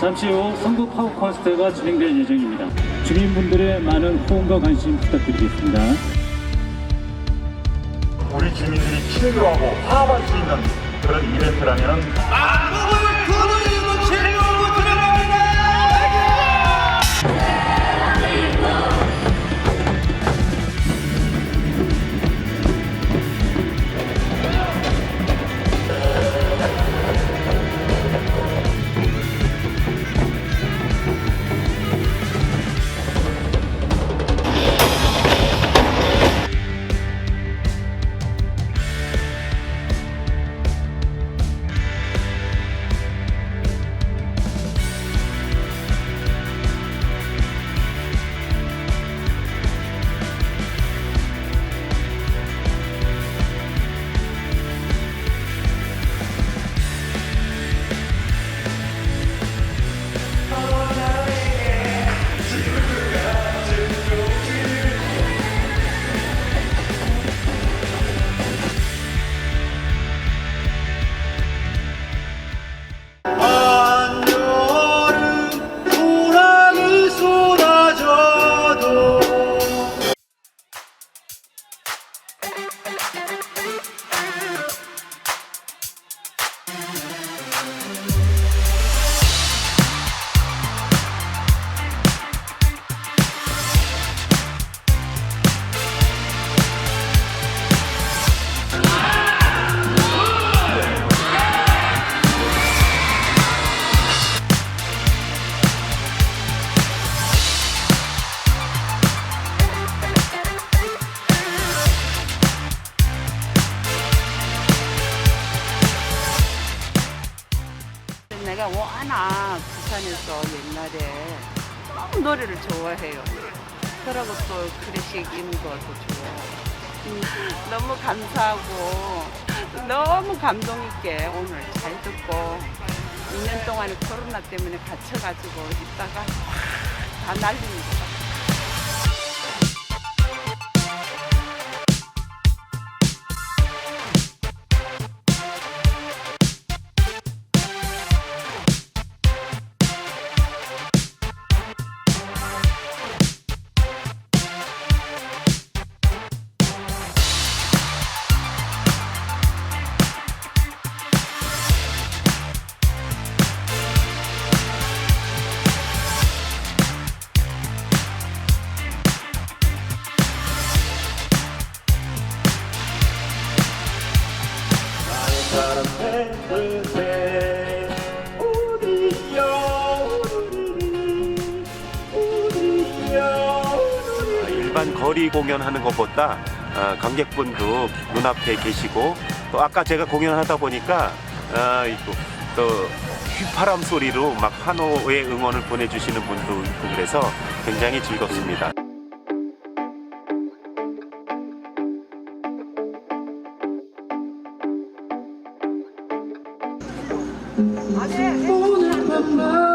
잠시 후 선거 파워 콘서트가 진행될 예정입니다. 주민분들의 많은 호응과 관심 부탁드리겠습니다. 우리 주민들이 친교하고 화합할 수 있는 그런 이벤트라면 한 내가 워낙 부산에서 옛날에 너무 노래를 좋아해요. 그러고 또 클래식 있는 것도 좋아해요. 음, 너무 감사하고 너무 감동 있게 오늘 잘 듣고 2년 동안에 코로나 때문에 갇혀가지고 있다가 확다 날리는 것 같아요. 일반 거리 공연하는 것보다 아, 관객분도 눈앞에 계시고 또 아까 제가 공연하다 보니까 아, 이또 또 휘파람 소리로 막 환호의 응원을 보내주시는 분도 있고 그래서 굉장히 즐겁습니다. 오늘 밤바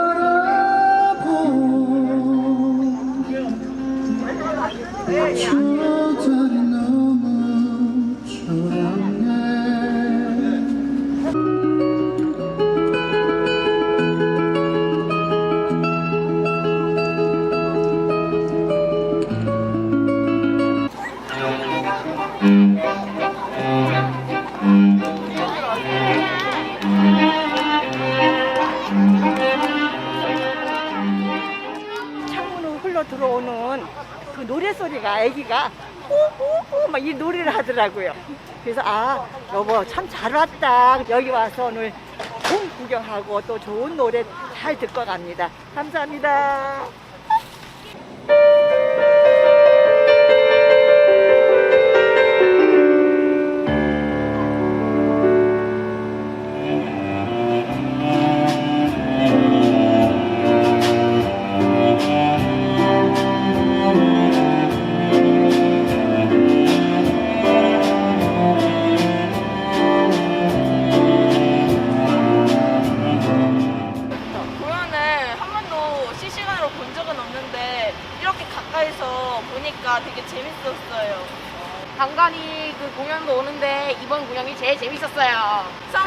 흘러 들어오는 그 노래 소리가 아기가 우우우 막이 노래를 하더라고요. 그래서 아 여보 참 잘 왔다. 여기 와서 오늘 봄 구경하고 또 좋은 노래 잘 듣고 갑니다. 감사합니다. 본 적은 없는데 이렇게 가까이서 보니까 되게 재밌었어요. 간간히 그 공연도 오는데 이번 공연이 제일 재밌었어요. 성